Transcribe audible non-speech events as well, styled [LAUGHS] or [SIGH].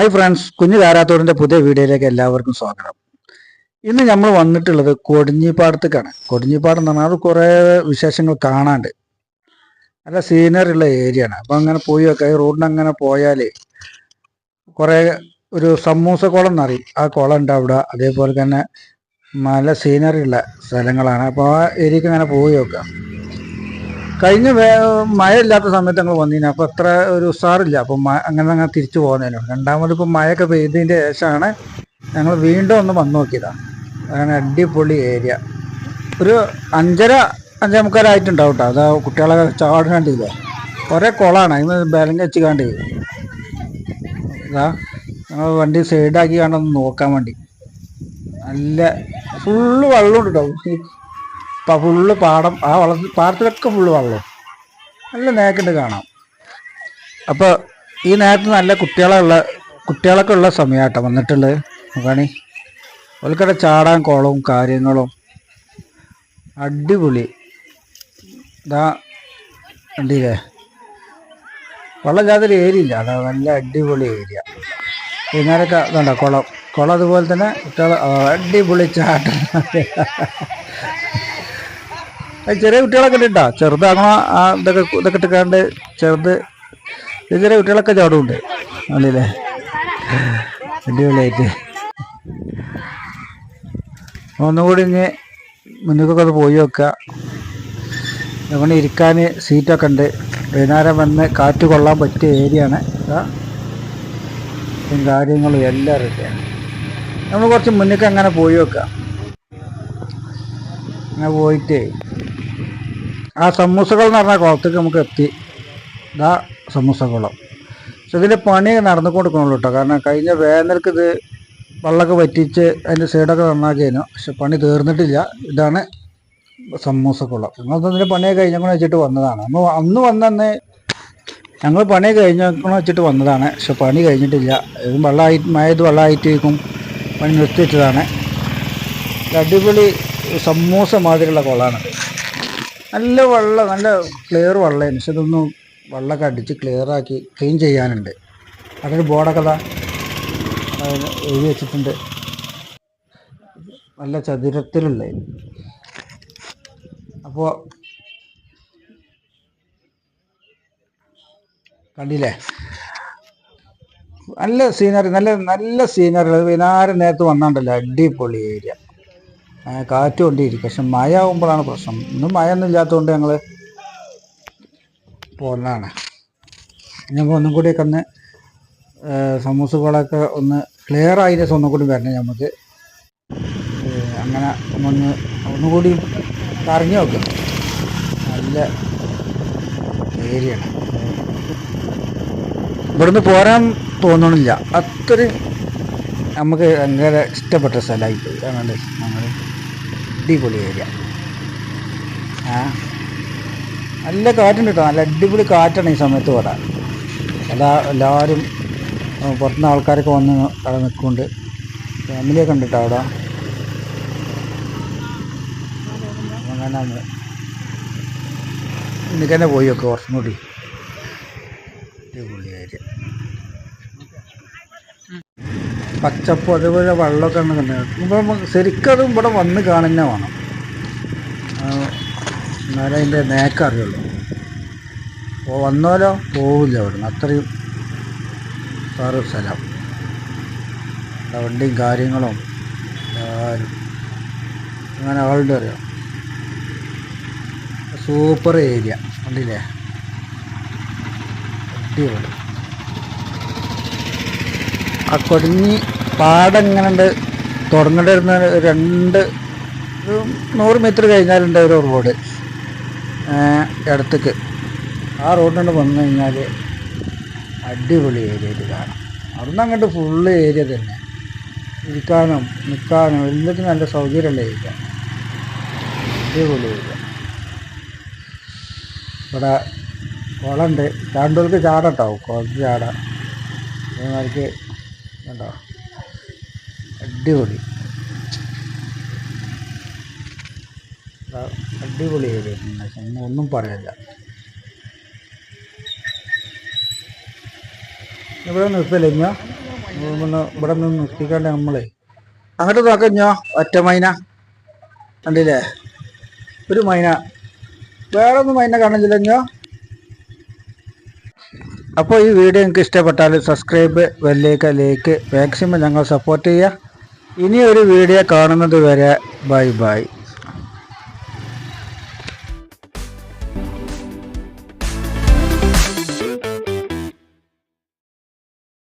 Hi friends കുഞ്ഞു കാരാത്തോടിന്റെ പുതിയ വീഡിയോയിലേക്ക് എല്ലാവർക്കും സ്വാഗതം. ഇന്ന് നമ്മൾ വന്നിട്ടുള്ളത് കൊടിഞ്ഞിപ്പാടത്തേക്കാണ്. കൊടിഞ്ഞിപ്പാടം എന്ന് പറഞ്ഞാൽ കുറേ വിശേഷങ്ങൾ കാണാണ്ട്. നല്ല സീനറി ഉള്ള ഏരിയ ആണ്. അപ്പം അങ്ങനെ പോയി ഒക്കെ ഈ റോഡിന് അങ്ങനെ പോയാൽ കുറേ ഒരു സമൂസ കുളം എന്നറിയും ആ കുളം ഉണ്ട് അവിടെ. അതേപോലെ തന്നെ നല്ല സീനറി ഉള്ള സ്ഥലങ്ങളാണ്. അപ്പോൾ ആ ഏരിയക്ക് അങ്ങനെ പോയി വെക്കാം കഴിഞ്ഞ മഴ ഇല്ലാത്ത സമയത്ത് ഞങ്ങൾ വന്നിന്. അപ്പോൾ അത്ര ഒരു ഉസാറില്ല. അപ്പം അങ്ങനെ അങ്ങനെ തിരിച്ചു പോകുന്നതിനാണ് രണ്ടാമത് ഇപ്പം മഴയൊക്കെ പെയ്തതിന്റെ ശേഷമാണ് ഞങ്ങൾ വീണ്ടും ഒന്ന് വന്നു നോക്കിയതാണ് അങ്ങനെ അടിപൊളി ഏരിയ. ഒരു അഞ്ചര അഞ്ചേ മുക്കാലായിട്ടുണ്ടാവും കേട്ടോ അതാ കുട്ടികളൊക്കെ ചാടാണ്ടില്ലേ കുറേ കുളമാണ് അതിന് ബലങ്ങ വെച്ച് കാണ്ടി. ഇതാ ഞങ്ങൾ വണ്ടി സൈഡാക്കി കണ്ടൊന്ന് നോക്കാൻ വേണ്ടി. നല്ല ഫുള്ള് വെള്ളമുണ്ട് കേട്ടോ ഈ പ- ഫുള്ള് പാടം ആ വള പാടത്തിലൊക്കെ ഫുള്ള് വെള്ളം. നല്ല നേക്കുണ്ട് കാണാം. അപ്പോൾ ഈ നേരത്ത് നല്ല കുട്ടികളുള്ള കുട്ടികളൊക്കെ ഉള്ള സമയമാട്ടോ വന്നിട്ടുള്ളത്. നോക്കണി. ഓൽക്കടെ ചാടാൻ കുളവും കാര്യങ്ങളും അടിപൊളി. ഇതാ കണ്ടില്ലേ? വെള്ളമില്ലാത്തൊരു ഏരിയ ഇല്ല. അതാ നല്ല അടിപൊളി ഏരിയ ഈ വൈകുന്നേരമൊക്കെ ഇതുണ്ടോ? കുളം കുളം അതുപോലെ തന്നെ കുട്ടികൾ അടിപൊളി ചാട്ടം. [LAUGHS] ചെറിയ കുട്ടികളൊക്കെ ഉണ്ടോ ചെറുതാകണോ ആ ഇതൊക്കെ ഇതൊക്കെ ഇട്ടിക്കാണ്ട് ചെറുത് ചെറിയ കുട്ടികളൊക്കെ ചാടുണ്ട് അല്ലേ അടിപൊളിയായിട്ട്. ഒന്നുകൂടി ഇനി മുന്നിലേക്കൊക്കെ ഒന്ന് പോയി വെക്കുക അങ്ങനെ ഇരിക്കാൻ സീറ്റൊക്കെ ഉണ്ട്. വൈകുന്നേരം വന്ന് കാറ്റ് കൊള്ളാൻ പറ്റിയ ഏരിയ ആണ്. ഇതാ ഇതും കാര്യങ്ങളും എല്ലാം അറിയാം നമ്മൾ കുറച്ച് മുന്നേക്ക് അങ്ങനെ പോയി വെക്കാം അങ്ങനെ പോയിട്ട് ആ സമൂസകൾ എന്ന് പറഞ്ഞ കുളത്തേക്ക് നമുക്ക് എത്തി. ഇതാ സമൂസ കുളം. പക്ഷെ ഇതിന്റെ പണി നടന്നുകൊണ്ടിരിക്കണുള്ളൂ കേട്ടോ. കാരണം കഴിഞ്ഞ വേനൽക്ക് ഇത് വെള്ളമൊക്കെ വറ്റിച്ച് അതിന്റെ സൈഡൊക്കെ നന്നാക്കിയതിനു പക്ഷെ പണി തീർന്നിട്ടില്ല. ഇതാണ് സമൂസ കുളം. ഞങ്ങൾക്ക് ഇതിന്റെ പണിയൊക്കെ കഴിഞ്ഞപ്പോൾ വെച്ചിട്ട് വന്നതാണ്. അന്ന് അന്ന് വന്നന്ന് ഞങ്ങൾ പണി കഴിഞ്ഞപ്പോൾ വെച്ചിട്ട് വന്നതാണ്. പക്ഷെ പണി കഴിഞ്ഞിട്ടില്ല. ഇത് വെള്ളമായി മഴയത് വെള്ളമായിട്ടേക്കും പണി നിർത്തി വെച്ചതാണ്. അടിപൊളി സമൂസ മാതിരിയുള്ള കുളമാണ്. നല്ല വെള്ളം നല്ല ക്ലിയർ വെള്ളമായിരുന്നു പക്ഷെ ഇതൊന്നും വെള്ളമൊക്കെ അടിച്ച് ക്ലിയർ ആക്കി ക്ലീൻ ചെയ്യാനുണ്ട്. അതൊരു ബോർഡൊക്കെ ഇതാ എഴുതി വെച്ചിട്ടുണ്ട്. നല്ല ചതുരത്തിലുള്ള. അപ്പോൾ കണ്ടില്ലേ? നല്ല സീനറി നല്ല നല്ല സീനറി വൈകുന്നേരം നേരത്ത് വന്നാണ്ടല്ലോ അടിപൊളി ഏരിയ കാറ്റ് കൊണ്ടിരിക്കും. പക്ഷെ മഴ ആകുമ്പോഴാണ് പ്രശ്നം. ഇന്നും മഴ ഒന്നും ഇല്ലാത്തതുകൊണ്ട് ഞങ്ങൾ പോലാണ് ഞങ്ങൾ ഒന്നും കൂടിയൊക്കെ ഒന്ന് സമൂസുകളൊക്കെ ഒന്ന് ക്ലിയർ ആയിട്ട് സ്വന്തം കൂടി വരണം നമുക്ക് അങ്ങനെ ഒന്ന് ഒന്നുകൂടി കറങ്ങി നോക്കാം. നല്ല ഏരിയയാണ് ഇവിടുന്ന് പോരാൻ തോന്നണില്ല. അത്രയും നമുക്ക് ഭയങ്കര ഇഷ്ടപ്പെട്ട സ്ഥലമായി പോയി അങ്ങനെ ഞങ്ങൾ അടിപൊളി ഏരിയ. നല്ല കാറ്റുണ്ട് കേട്ടോ. നല്ല അടിപൊളി കാറ്റാണ് ഈ സമയത്ത് ഇവിടെ. എല്ലാ എല്ലാവരും പുറത്തുനിന്ന് ആൾക്കാരൊക്കെ വന്ന് അവിടെ നിൽക്കുന്നുണ്ട്. ഫാമിലിയൊക്കെ ഉണ്ട് കേട്ടോ അവിടെ? അങ്ങനെ ഇന്നിക്കന്നെ പോയി ഒക്കെ കുറച്ചും കൂടി. അടിപൊളി ഏരിയ. പച്ചപ്പ് അതേപോലെ വെള്ളമൊക്കെ ആണ് കണ്ടത് ഇപ്പം നമുക്ക് ശരിക്കും അത് ഇവിടെ വന്ന് കാണുന്ന വേണം എന്നാലേ അതിന്റെ നേക്കം അറിയുള്ളൂ. അപ്പോൾ വന്നാലോ പോവില്ല അവിടുന്ന്. അത്രയും സാറ് സ്ഥലം. വണ്ടിയും കാര്യങ്ങളും എല്ലാവരും അങ്ങനെ ആളുടെ അറിയാം. Super area. കണ്ടില്ലേ? അടിപൊളി. ആ കൊടിഞ്ഞി പാടം ഇങ്ങനെ ഉണ്ട് വരുന്ന രണ്ട് നൂറ് മീറ്റർ കഴിഞ്ഞാലുണ്ട് ഒരു റോഡ്. ഇടത്തേക്ക് ആ റോഡിനോട് വന്നു കഴിഞ്ഞാൽ അടിപൊളി ഏരിയ ഇത് കാണാം. അവിടുന്ന് അങ്ങോട്ട് ഫുള്ള് ഏരിയ തന്നെ. ഇരിക്കാനും നിൽക്കാനും എല്ലാത്തിനും നല്ല സൗകര്യമുള്ള ഏരിയ. അടിപൊളി ഏരിയ. ഇവിടെ കുളമുണ്ട് ചാണ്ടൂർക്ക് ചാടട്ടോ. കുളത്തിൽ ചാടാം. അതേമാതിരിക്ക് കണ്ടോ? അടിപൊളി. അടിപൊളി ഏരിയ ഒന്നും ഒന്നും ഇവിടെ നിർത്തില്ല ഇവിടെ നിന്ന് നിർത്തിക്കാണ്ട് നമ്മളെ. അങ്ങോട്ട് നോക്കഞ്ഞോ ഒറ്റ മൈന. കണ്ടില്ലേ? ഒരു മൈന. വേറെ ഒന്നും മൈന കാണില്ലഞ്ഞോ അപ്പോൾ ഈ വീഡിയോ നിങ്ങൾക്ക് ഇഷ്ടപ്പെട്ടാൽ സബ്സ്ക്രൈബ് ബെല്ലേക്ക് ലൈക്ക് മാക്സിമം ഞങ്ങൾ സപ്പോർട്ട് ചെയ്യുക. ഇനി ഒരു വീഡിയോ കാണുന്നത് വരെ ബൈ ബൈ.